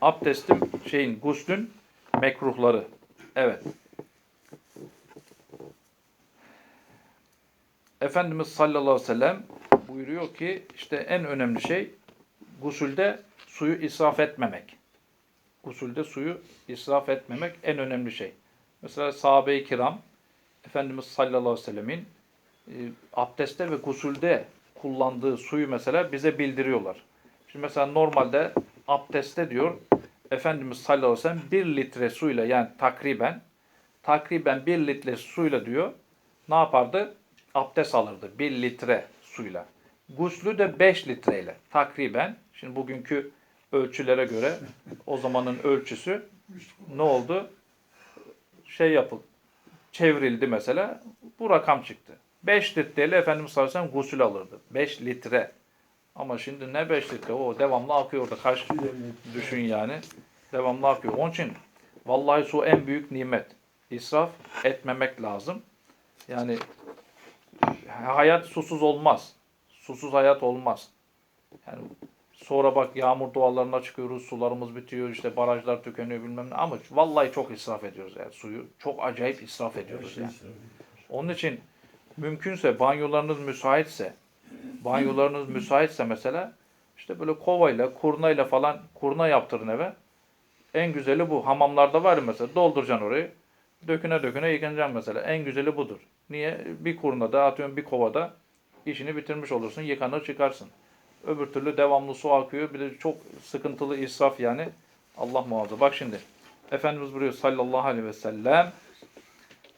abdestin şeyin guslün mekruhları. Evet. Efendimiz sallallahu aleyhi ve sellem buyuruyor ki işte en önemli şey gusülde suyu israf etmemek. Gusülde suyu israf etmemek en önemli şey. Mesela sahabe-i kiram Efendimiz sallallahu aleyhi ve sellemin e, abdestte ve gusülde kullandığı suyu mesela bize bildiriyorlar. Şimdi mesela normalde abdestte diyor Efendimiz sallallahu aleyhi ve sellem 1 litre suyla yani takriben takriben 1 litre suyla diyor ne yapardı? Abdest alırdı 1 litre suyla. Guslü de 5 litreyle takriben. Şimdi bugünkü ölçülere göre o zamanın ölçüsü ne oldu? Şey yapıldı. Çevrildi mesela. Bu rakam çıktı. 5 litreyle Efendimiz sallallahu aleyhi ve sellem gusül alırdı. 5 litre. Ama şimdi ne 5 litre? O devamlı akıyor orada. Kaç düşün yani. Devamlı akıyor. Onun için vallahi su en büyük nimet. İsraf etmemek lazım. Yani hayat susuz olmaz. Susuz hayat olmaz. Yani sonra bak yağmur dualarına çıkıyoruz, sularımız bitiyor, işte barajlar tükeniyor bilmem ne. Ama vallahi çok israf ediyoruz yani suyu. Çok acayip israf ediyoruz yani. Onun için mümkünse banyolarınız müsaitse, banyolarınız müsaitse mesela işte böyle kovayla, kurnayla falan kurna yaptırın eve. En güzeli bu. Hamamlarda var mesela dolduracaksın orayı. Döküne döküne yıkanacaksın mesela. En güzeli budur. Niye? Bir kurnada atıyorum bir kovada işini bitirmiş olursun. Yıkanır çıkarsın. Öbür türlü devamlı su akıyor. Bir de çok sıkıntılı israf yani. Allah muhafaza. Bak şimdi. Efendimiz buyuruyor sallallahu aleyhi ve sellem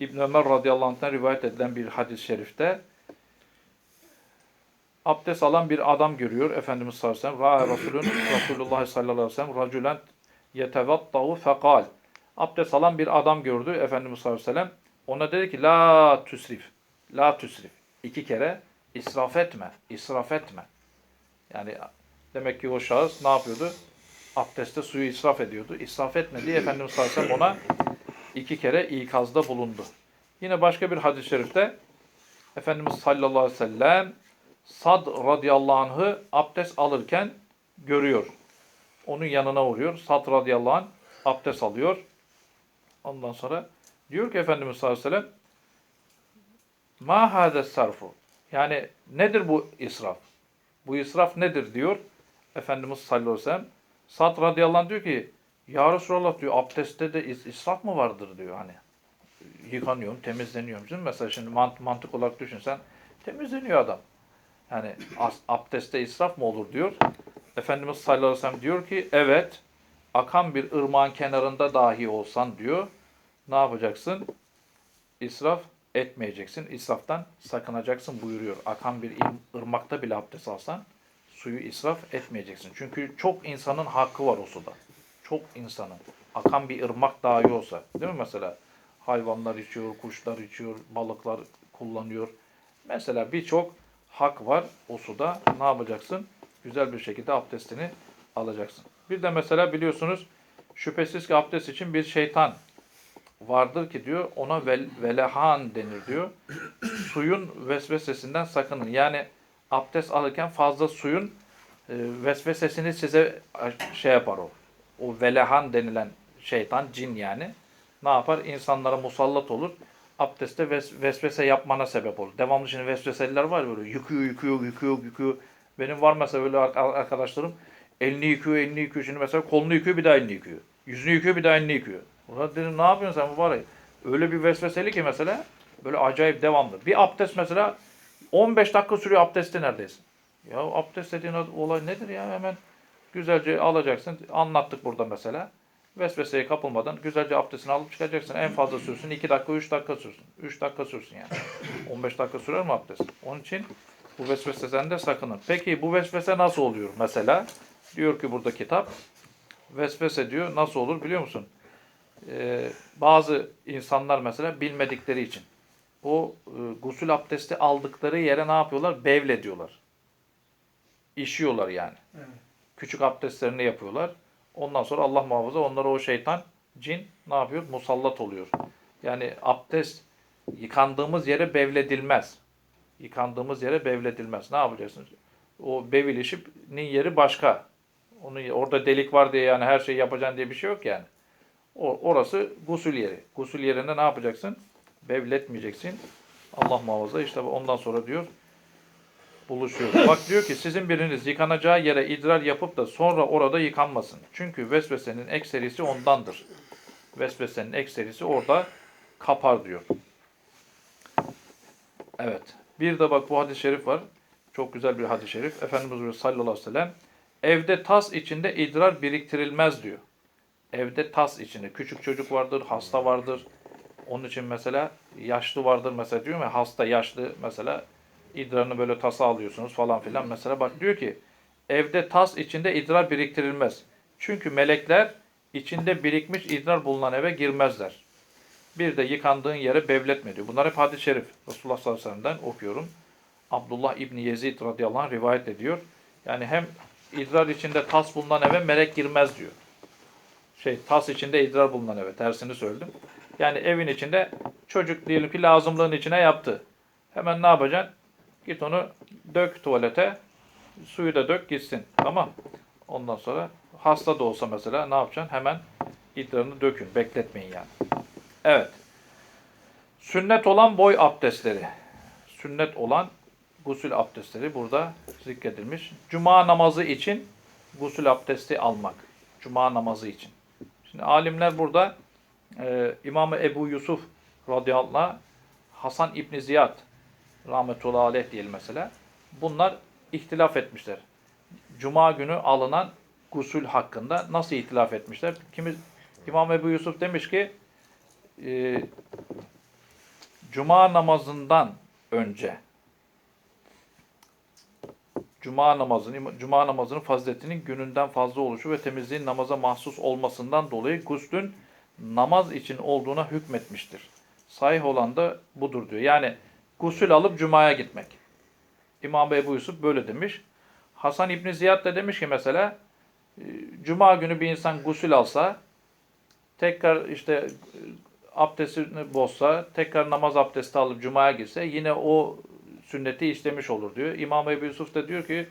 İbn Ömer radıyallahu anh'tan rivayet edilen bir hadis-i şerifte abdest alan bir adam görüyor Efendimiz sallallahu aleyhi ve sellem. Resulullah sallallahu aleyhi ve sellem racülen yetevattahu fekal. Abdest alan bir adam gördü Efendimiz sallallahu aleyhi ve sellem. Ona dedi ki la tüsrif. La tüsrif. İki kere israf etme. israf etme. Yani demek ki o şahıs ne yapıyordu? Abdestte suyu israf ediyordu. İsraf etme diye Efendimiz sallallahu aleyhi ve sellem ona iki kere ikazda bulundu. Yine başka bir hadis-i şerifte Efendimiz sallallahu aleyhi ve sellem Sad radıyallahu anh'ı abdest alırken görüyor. Onun yanına uğruyor. Sad radıyallahu anh abdest alıyor. Ondan sonra diyor ki Efendimiz sallallahu aleyhi ve sellem Ma hades sarfu. Yani nedir bu israf? Bu israf nedir diyor. Efendimiz sallallahu aleyhi ve sellem. Sad radıyallahu anh diyor ki Ya Resulallah diyor abdestte de is- israf mı vardır diyor hani. Yıkanıyorum, temizleniyorum. Mesela şimdi mant- mantık olarak düşünsen temizleniyor adam. Yani abdestte israf mı olur diyor. Efendimiz sallallahu aleyhi ve sellem diyor ki evet akan bir ırmağın kenarında dahi olsan diyor ne yapacaksın? İsraf etmeyeceksin. İsraftan sakınacaksın buyuruyor. Akan bir ir- ırmakta bile abdest alsan suyu israf etmeyeceksin. Çünkü çok insanın hakkı var o suda. Çok insanın. Akan bir ırmak dahi olsa. Değil mi mesela? Hayvanlar içiyor, kuşlar içiyor, balıklar kullanıyor. Mesela birçok hak var o suda. Ne yapacaksın? Güzel bir şekilde abdestini alacaksın. Bir de mesela biliyorsunuz şüphesiz ki abdest için bir şeytan vardır ki diyor ona vel, velehan denir diyor. Suyun vesvesesinden sakının. Yani abdest alırken fazla suyun e, vesvesesini size e, şey yapar o. O velehan denilen şeytan, cin yani. Ne yapar? İnsanlara musallat olur. Abdestte ves, vesvese yapmana sebep olur. Devamlı şimdi vesveseliler var böyle yıkıyor, yıkıyor, yıkıyor, yıkıyor. Benim var mesela öyle ar- arkadaşlarım elini yıkıyor, elini yıkıyor. Şimdi mesela kolunu yıkıyor, bir daha elini yıkıyor. Yüzünü yıkıyor, bir daha elini yıkıyor. Ulan dedim ne yapıyorsun sen bu ya. Öyle bir vesveseli ki mesela böyle acayip devamlı. Bir abdest mesela 15 dakika sürüyor abdesti neredeyse. Ya abdest dediğin olay nedir ya hemen güzelce alacaksın. Anlattık burada mesela. Vesveseye kapılmadan güzelce abdestini alıp çıkacaksın. En fazla sürsün 2 dakika 3 dakika sürsün. 3 dakika sürsün yani. 15 dakika sürer mi abdest? Onun için bu vesveseden de sakının. Peki bu vesvese nasıl oluyor mesela? Diyor ki burada kitap. Vesvese diyor nasıl olur biliyor musun? Ee, bazı insanlar mesela bilmedikleri için o e, gusül abdesti aldıkları yere ne yapıyorlar? Bevlediyorlar. İşiyorlar yani. Evet. Küçük abdestlerini yapıyorlar. Ondan sonra Allah muhafaza onlara o şeytan, cin ne yapıyor? Musallat oluyor. Yani abdest yıkandığımız yere bevledilmez. Yıkandığımız yere bevledilmez. Ne yapacaksınız? O bevilişinin yeri başka. Onu orada delik var diye yani her şeyi yapacaksın diye bir şey yok yani. O, orası gusül yeri. Gusül yerinde ne yapacaksın? Bevletmeyeceksin. Allah muhafaza işte ondan sonra diyor buluşuyor. Bak diyor ki sizin biriniz yıkanacağı yere idrar yapıp da sonra orada yıkanmasın. Çünkü vesvesenin ekserisi ondandır. Vesvesenin ekserisi orada kapar diyor. Evet. Bir de bak bu hadis-i şerif var. Çok güzel bir hadis-i şerif. Efendimiz sallallahu aleyhi ve sellem evde tas içinde idrar biriktirilmez diyor. Evde tas içinde. Küçük çocuk vardır, hasta vardır. Onun için mesela yaşlı vardır mesela diyor ya hasta yaşlı mesela idrarını böyle tasa alıyorsunuz falan filan. Mesela bak diyor ki evde tas içinde idrar biriktirilmez. Çünkü melekler içinde birikmiş idrar bulunan eve girmezler. Bir de yıkandığın yere bevletme diyor. Bunlar hep hadis-i şerif. Resulullah sallallahu aleyhi ve sellem'den okuyorum. Abdullah İbni Yezid radıyallahu anh rivayet ediyor. Yani hem idrar içinde tas bulunan eve melek girmez diyor. Şey tas içinde idrar bulunan eve. Tersini söyledim. Yani evin içinde çocuk diyelim ki lazımlığın içine yaptı. Hemen ne yapacaksın? Git onu dök tuvalete. Suyu da dök gitsin. Tamam. Ondan sonra hasta da olsa mesela ne yapacaksın? Hemen idrarını dökün. Bekletmeyin yani. Evet. Sünnet olan boy abdestleri. Sünnet olan gusül abdestleri burada zikredilmiş. Cuma namazı için gusül abdesti almak. Cuma namazı için. Şimdi alimler burada e, İmam-ı Ebu Yusuf radıyallahu anh, Hasan İbni Ziyad rahmetullahi aleyh diyelim mesela. Bunlar ihtilaf etmişler. Cuma günü alınan gusül hakkında nasıl ihtilaf etmişler? Kimi İmam Ebu Yusuf demiş ki e, Cuma namazından önce Cuma namazının Cuma namazının faziletinin gününden fazla oluşu ve temizliğin namaza mahsus olmasından dolayı guslün namaz için olduğuna hükmetmiştir. Sahih olan da budur diyor. Yani gusül alıp cumaya gitmek. İmam Ebu Yusuf böyle demiş. Hasan İbni Ziyad da demiş ki mesela e, cuma günü bir insan gusül alsa tekrar işte e, abdestini bozsa, tekrar namaz abdesti alıp cumaya gitse yine o sünneti işlemiş olur diyor. İmam Ebu Yusuf da diyor ki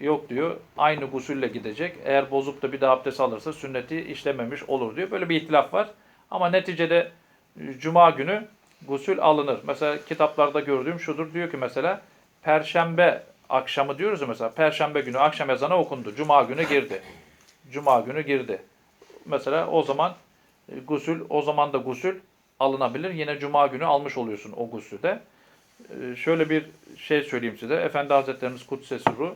yok diyor aynı gusülle gidecek. Eğer bozup da bir daha abdest alırsa sünneti işlememiş olur diyor. Böyle bir ihtilaf var. Ama neticede e, cuma günü gusül alınır. Mesela kitaplarda gördüğüm şudur diyor ki mesela perşembe akşamı diyoruz ya mesela perşembe günü akşam ezanı okundu. Cuma günü girdi. Cuma günü girdi. Mesela o zaman e, gusül o zaman da gusül alınabilir. Yine cuma günü almış oluyorsun o gusülü. Ee, şöyle bir şey söyleyeyim size. Efendi Hazretlerimiz Kudsesi Ruh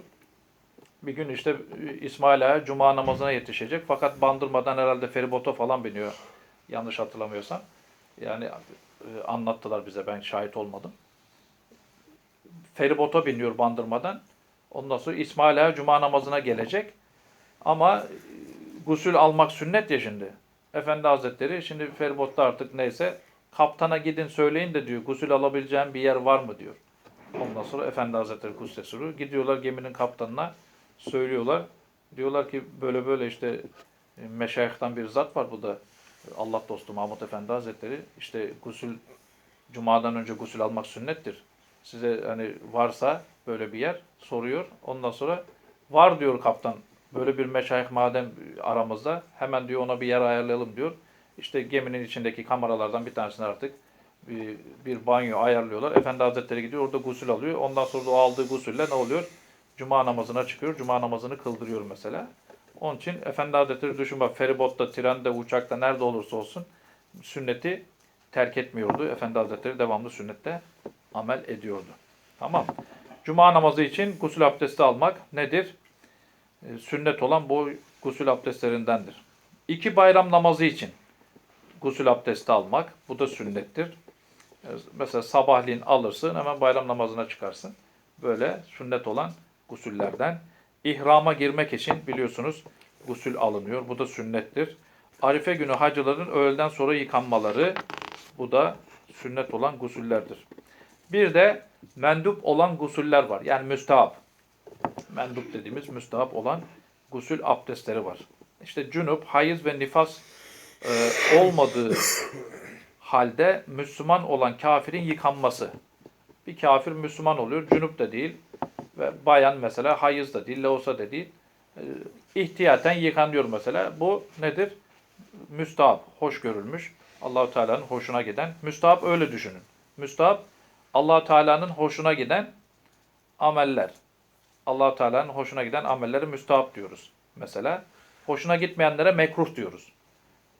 bir gün işte e, İsmail Ağa cuma namazına yetişecek. Fakat bandırmadan herhalde feribota falan biniyor. Yanlış hatırlamıyorsam. Yani e, anlattılar bize ben şahit olmadım. Feribota biniyor bandırmadan. Ondan sonra İsmail Ağa cuma namazına gelecek. Ama e, gusül almak sünnet ya şimdi. Efendi Hazretleri şimdi feribotta artık neyse kaptana gidin söyleyin de diyor gusül alabileceğim bir yer var mı diyor. Ondan sonra Efendi Hazretleri Kudsesuru gidiyorlar geminin kaptanına söylüyorlar. Diyorlar ki böyle böyle işte e, meşayihtan bir zat var bu da Allah dostu Mahmut Efendi Hazretleri işte gusül cumadan önce gusül almak sünnettir. Size hani varsa böyle bir yer soruyor. Ondan sonra var diyor kaptan. Böyle bir meşayih madem aramızda hemen diyor ona bir yer ayarlayalım diyor. İşte geminin içindeki kameralardan bir tanesini artık bir, bir banyo ayarlıyorlar. Efendi Hazretleri gidiyor orada gusül alıyor. Ondan sonra o aldığı gusülle ne oluyor? Cuma namazına çıkıyor. Cuma namazını kıldırıyor mesela. Onun için Efendi Hazretleri düşün bak feribotta, trende, uçakta nerede olursa olsun sünneti terk etmiyordu. Efendi Hazretleri devamlı sünnette amel ediyordu. Tamam. Cuma namazı için gusül abdesti almak nedir? Ee, sünnet olan bu gusül abdestlerindendir. İki bayram namazı için gusül abdesti almak. Bu da sünnettir. Ee, Mesela sabahleyin alırsın hemen bayram namazına çıkarsın. Böyle sünnet olan gusüllerden. İhrama girmek için biliyorsunuz gusül alınıyor. Bu da sünnettir. Arife günü hacıların öğleden sonra yıkanmaları. Bu da sünnet olan gusüllerdir. Bir de mendup olan gusüller var. Yani müstahap. Mendup dediğimiz müstahap olan gusül abdestleri var. İşte cünüp, hayız ve nifas e, olmadığı halde Müslüman olan kafirin yıkanması. Bir kafir Müslüman oluyor, cünüp de değil ve bayan mesela hayız da değil, leosa da değil. e, ihtiyaten yıkanıyor mesela. Bu nedir? Müstahap, hoş görülmüş. Allahu Teala'nın hoşuna giden. Müstahap öyle düşünün. Müstahap Allahu Teala'nın hoşuna giden ameller. Allahu Teala'nın hoşuna giden amelleri müstahap diyoruz. Mesela hoşuna gitmeyenlere mekruh diyoruz.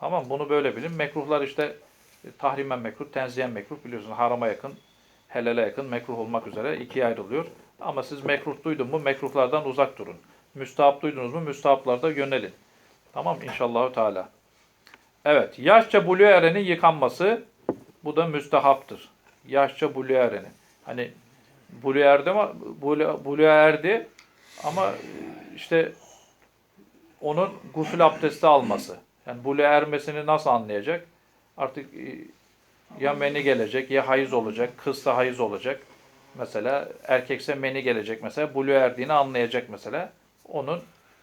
Tamam bunu böyle bilin. Mekruhlar işte e, tahrimen mekruh, tenziyen mekruh biliyorsun harama yakın, helale yakın mekruh olmak üzere ikiye ayrılıyor. Ama siz mekruh duydun mu mekruhlardan uzak durun. Müstahap duydunuz mu müstahaplarda yönelin. Tamam inşallah Teala. Evet, yaşça buluğa erenin yıkanması bu da müstehaptır. Yaşça buluğa ereni. Hani buluğa erdi ama erdi ama işte onun gusül abdesti alması. Yani buluğa ermesini nasıl anlayacak? Artık e, ya meni gelecek ya hayız olacak. Kızsa hayız olacak. Mesela erkekse meni gelecek mesela. Buluğa erdiğini anlayacak mesela. Onun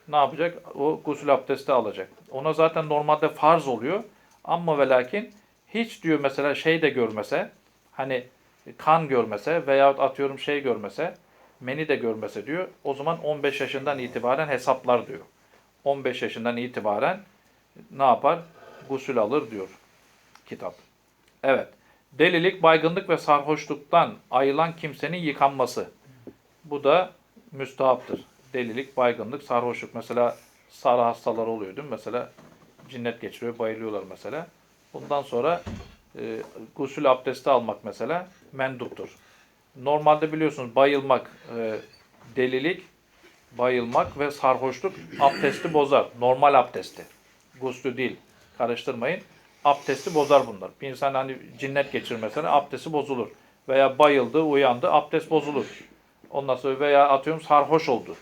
ne yapacak? O gusül abdesti alacak. Ona zaten normalde farz oluyor. Ama ve lakin hiç diyor mesela şey de görmese hani kan görmese veya atıyorum şey görmese meni de görmese diyor. O zaman 15 yaşından itibaren hesaplar diyor. 15 yaşından itibaren ne yapar? Gusül alır diyor kitap. Evet. Delilik, baygınlık ve sarhoşluktan ayılan kimsenin yıkanması. Bu da müstahaptır. Delilik, baygınlık, sarhoşluk. Mesela sarı hastalar oluyor değil mi? Mesela cinnet geçiriyor, bayılıyorlar mesela. Bundan sonra e, gusül abdesti almak mesela menduptur. Normalde biliyorsunuz bayılmak, e, delilik, bayılmak ve sarhoşluk abdesti bozar. Normal abdesti. Guslü değil. Karıştırmayın. Abdesti bozar bunlar. Bir insan hani cinnet geçirir mesela abdesti bozulur. Veya bayıldı, uyandı, abdest bozulur. Ondan sonra veya atıyorum sarhoş oldu.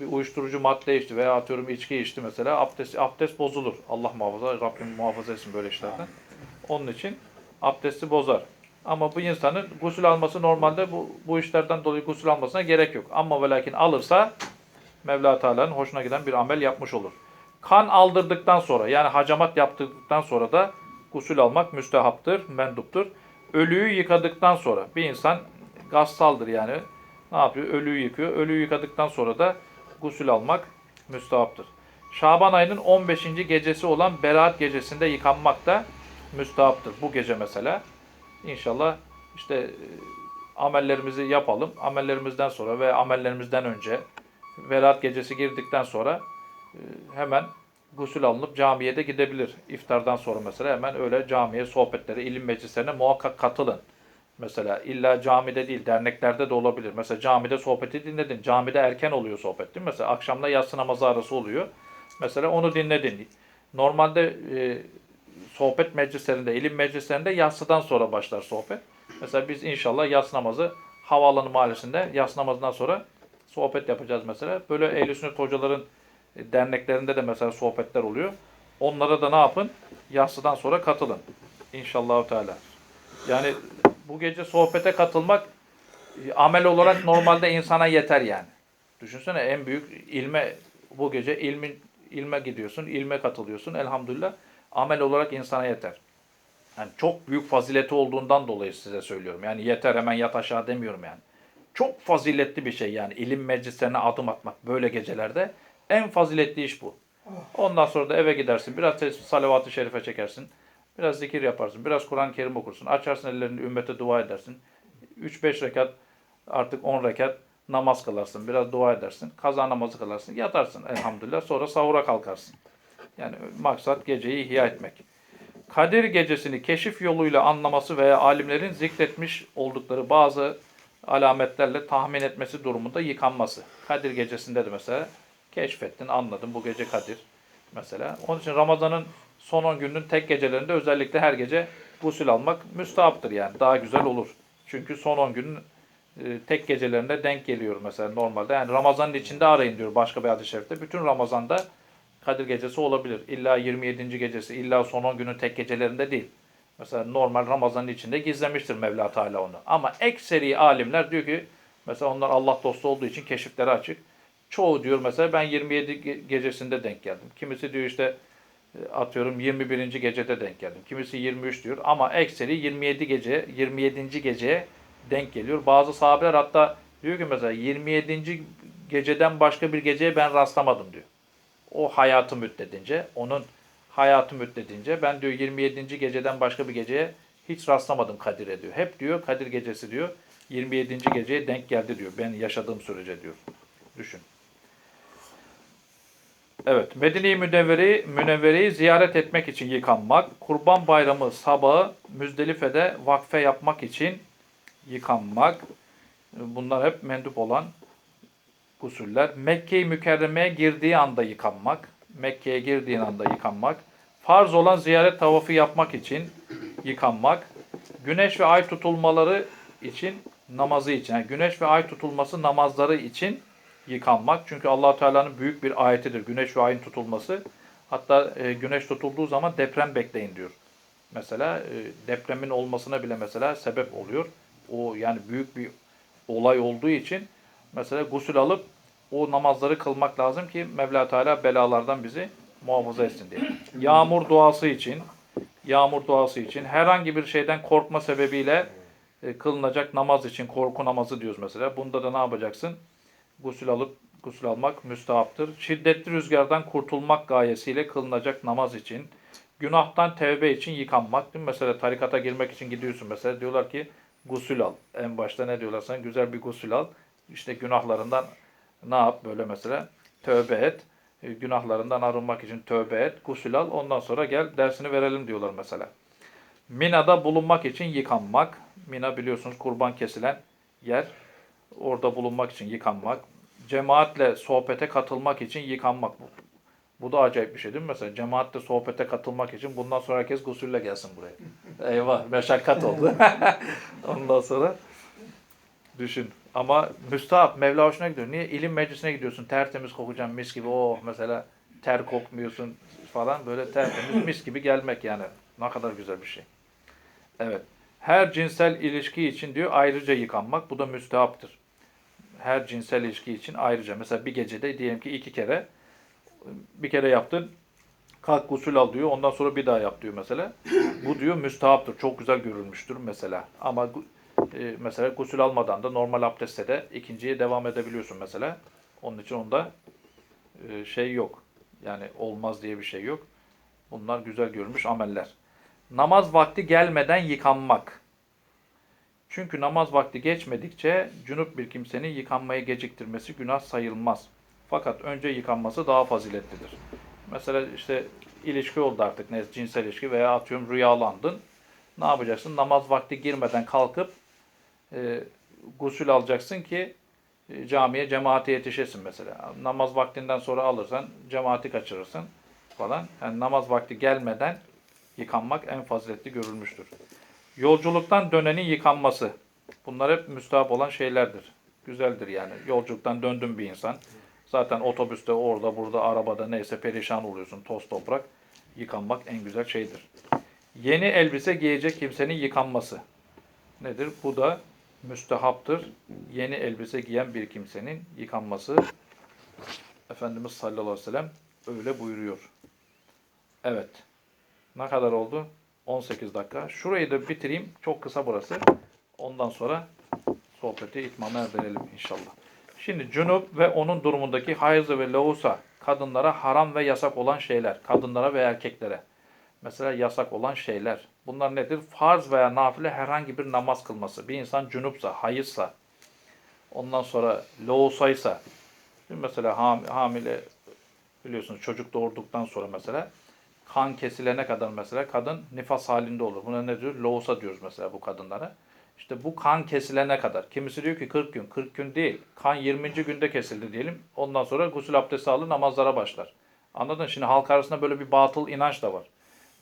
Bir uyuşturucu madde içti veya atıyorum içki içti mesela abdest, abdest bozulur. Allah muhafaza, Rabbim muhafaza etsin böyle işlerden. Onun için abdesti bozar. Ama bu insanın gusül alması normalde bu, bu işlerden dolayı gusül almasına gerek yok. Ama ve lakin alırsa Mevla Teala'nın hoşuna giden bir amel yapmış olur. Kan aldırdıktan sonra yani hacamat yaptırdıktan sonra da gusül almak müstehaptır, menduptur. Ölüyü yıkadıktan sonra bir insan gassaldır yani ne yapıyor? Ölüyü yıkıyor. Ölüyü yıkadıktan sonra da gusül almak müstehaptır. Şaban ayının 15. gecesi olan Berat gecesinde yıkanmak da müstehaptır. Bu gece mesela. İnşallah işte e, amellerimizi yapalım. Amellerimizden sonra ve amellerimizden önce Berat gecesi girdikten sonra hemen gusül alınıp camiye de gidebilir. İftardan sonra mesela hemen öyle camiye, sohbetlere, ilim meclislerine muhakkak katılın. Mesela illa camide değil, derneklerde de olabilir. Mesela camide sohbeti dinledin. Camide erken oluyor sohbet değil mi? Mesela akşamda yatsı namazı arası oluyor. Mesela onu dinledin. Normalde e, sohbet meclislerinde, ilim meclislerinde yatsıdan sonra başlar sohbet. Mesela biz inşallah yatsı namazı Havaalanı Mahallesi'nde yatsı namazından sonra sohbet yapacağız mesela. Böyle ehl sünnet hocaların derneklerinde de mesela sohbetler oluyor. Onlara da ne yapın? Yatsıdan sonra katılın. İnşallah Teala. Yani bu gece sohbete katılmak e, amel olarak normalde insana yeter yani. Düşünsene en büyük ilme bu gece ilmin ilme gidiyorsun, ilme katılıyorsun elhamdülillah. Amel olarak insana yeter. Yani çok büyük fazileti olduğundan dolayı size söylüyorum. Yani yeter hemen yat aşağı demiyorum yani. Çok faziletli bir şey yani ilim meclislerine adım atmak böyle gecelerde en faziletli iş bu. Ondan sonra da eve gidersin. Biraz salavat-ı şerife çekersin. Biraz zikir yaparsın. Biraz Kur'an-ı Kerim okursun. Açarsın ellerini ümmete dua edersin. 3-5 rekat artık 10 rekat namaz kılarsın. Biraz dua edersin. Kaza namazı kılarsın. Yatarsın elhamdülillah. Sonra sahura kalkarsın. Yani maksat geceyi ihya etmek. Kadir gecesini keşif yoluyla anlaması veya alimlerin zikretmiş oldukları bazı alametlerle tahmin etmesi durumunda yıkanması. Kadir gecesinde de mesela keşfettin, anladın bu gece Kadir mesela. Onun için Ramazan'ın son 10 günün tek gecelerinde özellikle her gece gusül almak müstahaptır yani. Daha güzel olur. Çünkü son 10 günün e, tek gecelerinde denk geliyor mesela normalde. Yani Ramazan'ın içinde arayın diyor başka bir hadis-i şerifte. Bütün Ramazan'da Kadir gecesi olabilir. İlla 27. gecesi, illa son 10 günün tek gecelerinde değil. Mesela normal Ramazan'ın içinde gizlemiştir Mevla Teala onu. Ama ekseri alimler diyor ki mesela onlar Allah dostu olduğu için keşifleri açık. Çoğu diyor mesela ben 27 ge- gecesinde denk geldim. Kimisi diyor işte e, atıyorum 21. gecede denk geldim. Kimisi 23 diyor ama ekseri 27 gece 27. geceye denk geliyor. Bazı sahabeler hatta diyor ki mesela 27. geceden başka bir geceye ben rastlamadım diyor. O hayatı müddedince, onun hayatı müddedince ben diyor 27. geceden başka bir geceye hiç rastlamadım Kadir'e diyor. Hep diyor Kadir gecesi diyor 27. geceye denk geldi diyor. Ben yaşadığım sürece diyor. Düşün. Evet, Medine-i Münevvere'yi ziyaret etmek için yıkanmak, Kurban Bayramı sabahı Müzdelife'de vakfe yapmak için yıkanmak, bunlar hep mendup olan gusüller. Mekke-i Mükerreme'ye girdiği anda yıkanmak, Mekke'ye girdiğin anda yıkanmak, farz olan ziyaret tavafı yapmak için yıkanmak, güneş ve ay tutulmaları için namazı için, yani güneş ve ay tutulması namazları için yıkanmak. Çünkü allah Teala'nın büyük bir ayetidir güneş ve ayın tutulması. Hatta e, güneş tutulduğu zaman deprem bekleyin diyor. Mesela e, depremin olmasına bile mesela sebep oluyor. O yani büyük bir olay olduğu için mesela gusül alıp o namazları kılmak lazım ki Mevla Teala belalardan bizi muhafaza etsin diye. Yağmur duası için, yağmur duası için herhangi bir şeyden korkma sebebiyle e, kılınacak namaz için korku namazı diyoruz mesela. Bunda da ne yapacaksın? Gusül alıp gusül almak müstahaptır. Şiddetli rüzgardan kurtulmak gayesiyle kılınacak namaz için, günahtan tevbe için yıkanmak. Değil mi? Mesela tarikata girmek için gidiyorsun mesela diyorlar ki gusül al. En başta ne diyorlar sana? Güzel bir gusül al. İşte günahlarından ne yap böyle mesela? Tövbe et. E, Günahlarından arınmak için tövbe et. Gusül al. Ondan sonra gel dersini verelim diyorlar mesela. Mina'da bulunmak için yıkanmak. Mina biliyorsunuz kurban kesilen yer. Orada bulunmak için yıkanmak. Cemaatle sohbete katılmak için yıkanmak. Bu, bu da acayip bir şey değil mi? Mesela cemaatle sohbete katılmak için bundan sonra herkes gusülle gelsin buraya. Eyvah meşakkat oldu. Ondan sonra düşün. Ama müstahap, Mevla hoşuna gidiyor. Niye? İlim meclisine gidiyorsun. Tertemiz kokacaksın mis gibi. Oh mesela ter kokmuyorsun falan. Böyle tertemiz mis gibi gelmek yani. Ne kadar güzel bir şey. Evet. Her cinsel ilişki için diyor ayrıca yıkanmak. Bu da müstehaptır. Her cinsel ilişki için ayrıca. Mesela bir gecede diyelim ki iki kere bir kere yaptın. Kalk gusül al diyor. Ondan sonra bir daha yap diyor mesela. Bu diyor müstehaptır. Çok güzel görülmüştür mesela. Ama e, mesela gusül almadan da normal abdestte de ikinciye devam edebiliyorsun mesela. Onun için onda e, şey yok. Yani olmaz diye bir şey yok. Bunlar güzel görülmüş ameller. Namaz vakti gelmeden yıkanmak. Çünkü namaz vakti geçmedikçe cünüp bir kimsenin yıkanmayı geciktirmesi günah sayılmaz. Fakat önce yıkanması daha faziletlidir. Mesela işte ilişki oldu artık ne cinsel ilişki veya atıyorum rüyalandın. Ne yapacaksın? Namaz vakti girmeden kalkıp e, gusül alacaksın ki e, camiye cemaate yetişesin mesela. Namaz vaktinden sonra alırsan cemaati kaçırırsın falan. Yani namaz vakti gelmeden yıkanmak en faziletli görülmüştür. Yolculuktan dönenin yıkanması. Bunlar hep müstahap olan şeylerdir. Güzeldir yani. Yolculuktan döndün bir insan. Zaten otobüste, orada, burada, arabada neyse perişan oluyorsun. Toz toprak. Yıkanmak en güzel şeydir. Yeni elbise giyecek kimsenin yıkanması. Nedir? Bu da müstehaptır. Yeni elbise giyen bir kimsenin yıkanması. Efendimiz sallallahu aleyhi ve sellem öyle buyuruyor. Evet. Ne kadar oldu? 18 dakika. Şurayı da bitireyim. Çok kısa burası. Ondan sonra sohbeti itmama erdirelim inşallah. Şimdi cünüp ve onun durumundaki hayızı ve lavusa kadınlara haram ve yasak olan şeyler. Kadınlara ve erkeklere. Mesela yasak olan şeyler. Bunlar nedir? Farz veya nafile herhangi bir namaz kılması. Bir insan cünüpsa, hayızsa, ondan sonra loğusaysa, mesela ham- hamile biliyorsunuz çocuk doğurduktan sonra mesela kan kesilene kadar mesela kadın nifas halinde olur. Buna ne diyor? Loğusa diyoruz mesela bu kadınlara. İşte bu kan kesilene kadar. Kimisi diyor ki 40 gün. 40 gün değil. Kan 20. günde kesildi diyelim. Ondan sonra gusül abdesti alır namazlara başlar. Anladın? Şimdi halk arasında böyle bir batıl inanç da var.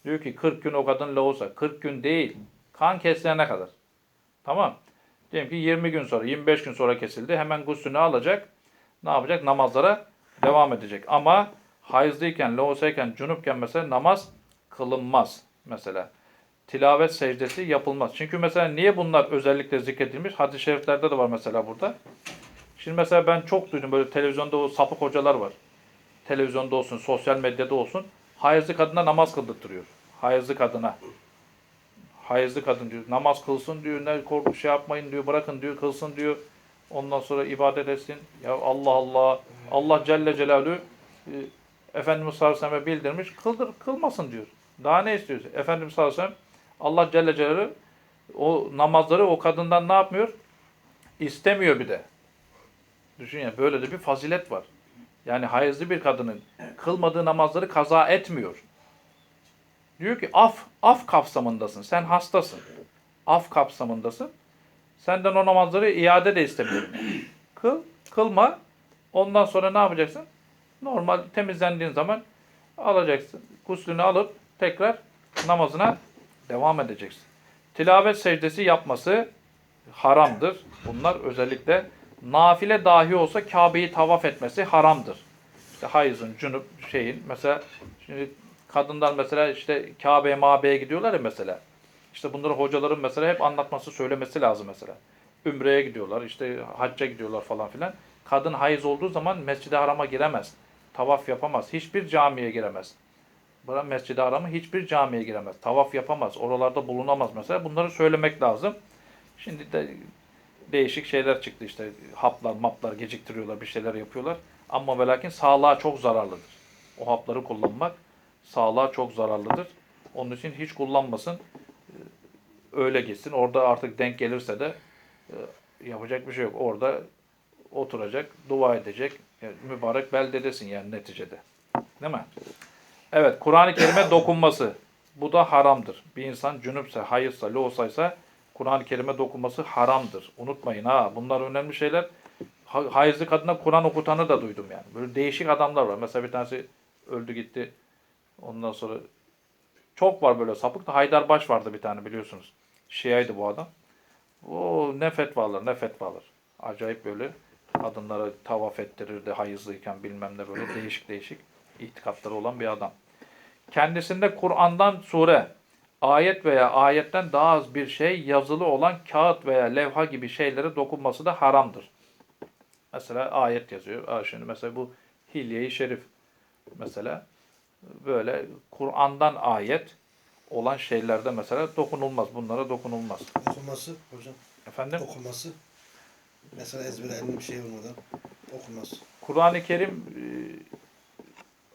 Diyor ki 40 gün o kadın loğusa. 40 gün değil. Kan kesilene kadar. Tamam. Diyelim ki 20 gün sonra, 25 gün sonra kesildi. Hemen guslünü alacak. Ne yapacak? Namazlara devam edecek. Ama hayızlıyken, loğusayken, cunupken mesela namaz kılınmaz. Mesela tilavet secdesi yapılmaz. Çünkü mesela niye bunlar özellikle zikredilmiş? Hadis-i şeriflerde de var mesela burada. Şimdi mesela ben çok duydum böyle televizyonda o sapık hocalar var. Televizyonda olsun, sosyal medyada olsun. Hayızlı kadına namaz kıldırtıyor. Hayızlı kadına. Hayızlı kadın diyor. Namaz kılsın diyor. Ne korku şey yapmayın diyor. Bırakın diyor. Kılsın diyor. Ondan sonra ibadet etsin. Ya Allah Allah. Allah Celle Celaluhu e, Efendimiz sallallahu aleyhi ve sellem'e bildirmiş. Kıldır, kılmasın diyor. Daha ne istiyorsun? Efendimiz sallallahu aleyhi ve sellem Allah Celle Celaluhu o namazları o kadından ne yapmıyor? İstemiyor bir de. Düşün ya böyle de bir fazilet var. Yani hayızlı bir kadının kılmadığı namazları kaza etmiyor. Diyor ki af, af kapsamındasın. Sen hastasın. Af kapsamındasın. Senden o namazları iade de istemiyorum. Kıl, kılma. Ondan sonra ne yapacaksın? Normal temizlendiğin zaman alacaksın. Guslünü alıp tekrar namazına devam edeceksin. Tilavet secdesi yapması haramdır. Bunlar özellikle nafile dahi olsa Kabe'yi tavaf etmesi haramdır. İşte hayızın, cunup şeyin mesela şimdi kadınlar mesela işte Kabe'ye Mabe'ye gidiyorlar ya mesela. İşte bunları hocaların mesela hep anlatması, söylemesi lazım mesela. Ümre'ye gidiyorlar, işte hacca gidiyorlar falan filan. Kadın hayız olduğu zaman Mescid-i Haram'a giremez. Tavaf yapamaz. Hiçbir camiye giremez. Bırak Mescid-i Haram'ı hiçbir camiye giremez. Tavaf yapamaz. Oralarda bulunamaz mesela. Bunları söylemek lazım. Şimdi de değişik şeyler çıktı işte. Haplar, maplar geciktiriyorlar, bir şeyler yapıyorlar. Ama ve lakin sağlığa çok zararlıdır. O hapları kullanmak sağlığa çok zararlıdır. Onun için hiç kullanmasın. Ee, Öyle gitsin. Orada artık denk gelirse de e, yapacak bir şey yok. Orada oturacak, dua edecek. Yani mübarek beldedesin yani neticede. Değil mi? Evet, Kur'an-ı Kerim'e dokunması. Bu da haramdır. Bir insan cünüpse, hayırsa, loğusaysa Kur'an-ı Kerim'e dokunması haramdır. Unutmayın ha. Bunlar önemli şeyler. Ha- Hayızlı kadına Kur'an okutanı da duydum yani. Böyle değişik adamlar var. Mesela bir tanesi öldü gitti. Ondan sonra çok var böyle sapık da Haydar Baş vardı bir tane biliyorsunuz. Şiaydı bu adam. O ne fetvalar ne fetvalar. Acayip böyle kadınlara tavaf ettirirdi hayızlıyken bilmem ne böyle değişik değişik itikatları olan bir adam. Kendisinde Kur'an'dan sure, ayet veya ayetten daha az bir şey yazılı olan kağıt veya levha gibi şeylere dokunması da haramdır. Mesela ayet yazıyor. Şimdi mesela bu Hilye-i Şerif mesela böyle Kur'an'dan ayet olan şeylerde mesela dokunulmaz. Bunlara dokunulmaz. Okuması hocam. Efendim? Okuması. Mesela ezbere elinde bir şey olmadan okunmaz. Kur'an-ı Kerim e,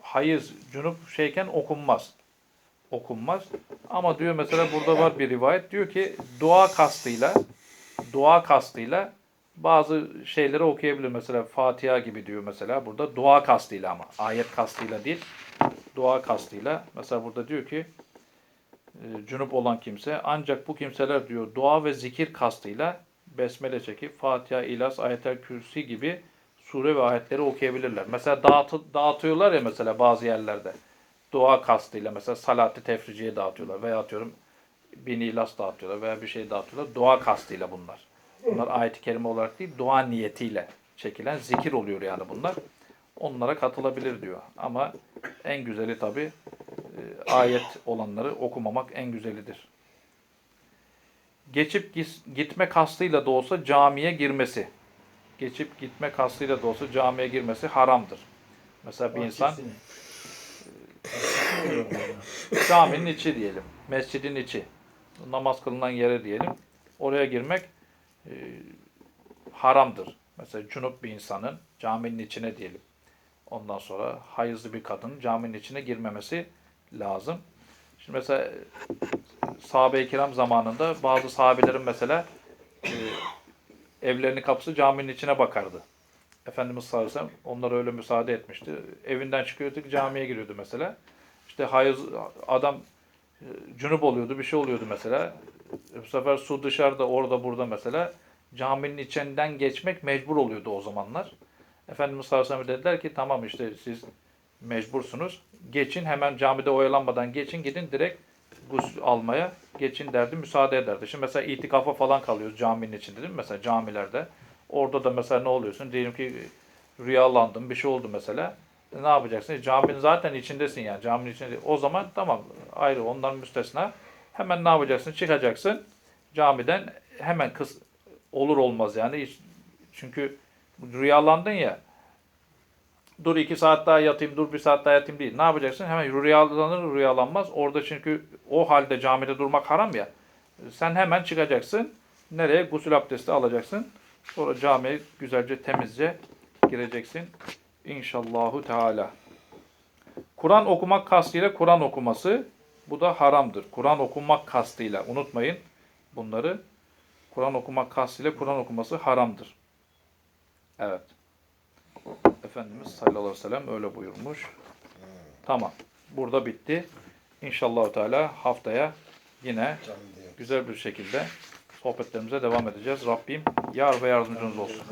hayız, cunup şeyken okunmaz. Okunmaz. Ama diyor mesela burada var bir rivayet. Diyor ki dua kastıyla dua kastıyla bazı şeyleri okuyabilir. Mesela Fatiha gibi diyor mesela burada dua kastıyla ama ayet kastıyla değil. Dua kastıyla. Mesela burada diyor ki e, cunup olan kimse ancak bu kimseler diyor dua ve zikir kastıyla besmele çekip Fatiha, İlas, Ayetel Kürsi gibi sure ve ayetleri okuyabilirler. Mesela dağıtı, dağıtıyorlar ya mesela bazı yerlerde. Dua kastıyla mesela salatı tefriciye dağıtıyorlar veya atıyorum bin ilas dağıtıyorlar veya bir şey dağıtıyorlar. Dua kastıyla bunlar. Bunlar ayet-i kerime olarak değil, dua niyetiyle çekilen zikir oluyor yani bunlar. Onlara katılabilir diyor. Ama en güzeli tabi ayet olanları okumamak en güzelidir. Geçip gitme kastıyla da olsa camiye girmesi. Geçip gitme kastıyla da olsa camiye girmesi haramdır. Mesela bir insan caminin içi diyelim, mescidin içi, namaz kılınan yere diyelim. Oraya girmek e, haramdır. Mesela cunup bir insanın caminin içine diyelim. Ondan sonra hayızlı bir kadının caminin içine girmemesi lazım. Şimdi mesela e, sahabe-i kiram zamanında bazı sahabelerin mesela e, evlerinin kapısı caminin içine bakardı. Efendimiz sallallahu aleyhi ve sellem onlara öyle müsaade etmişti. Evinden çıkıyordu camiye giriyordu mesela. İşte hayız adam e, cunup oluyordu bir şey oluyordu mesela. Bu sefer su dışarıda orada burada mesela caminin içinden geçmek mecbur oluyordu o zamanlar. Efendimiz sallallahu aleyhi ve sellem dediler ki tamam işte siz mecbursunuz. Geçin hemen camide oyalanmadan geçin gidin direkt gusül almaya geçin derdi müsaade ederdi. Şimdi mesela itikafa falan kalıyoruz caminin içinde değil mi? Mesela camilerde. Orada da mesela ne oluyorsun? Diyelim ki rüyalandın bir şey oldu mesela. Ne yapacaksın? E, Caminin zaten içindesin yani. Caminin içinde. O zaman tamam ayrı ondan müstesna. Hemen ne yapacaksın? Çıkacaksın camiden hemen kız olur olmaz yani. Çünkü rüyalandın ya dur iki saat daha yatayım, dur bir saat daha yatayım değil. Ne yapacaksın? Hemen rüyalanır, rüyalanmaz. Orada çünkü o halde camide durmak haram ya. Sen hemen çıkacaksın. Nereye? Gusül abdesti alacaksın. Sonra camiye güzelce temizce gireceksin. İnşallahu Teala. Kur'an okumak kastıyla Kur'an okuması bu da haramdır. Kur'an okumak kastıyla unutmayın bunları. Kur'an okumak kastıyla Kur'an okuması haramdır. Evet. Efendimiz sallallahu aleyhi ve sellem öyle buyurmuş. Tamam. Burada bitti. İnşallah Teala haftaya yine güzel bir şekilde sohbetlerimize devam edeceğiz. Rabbim yar ve yardımcınız olsun.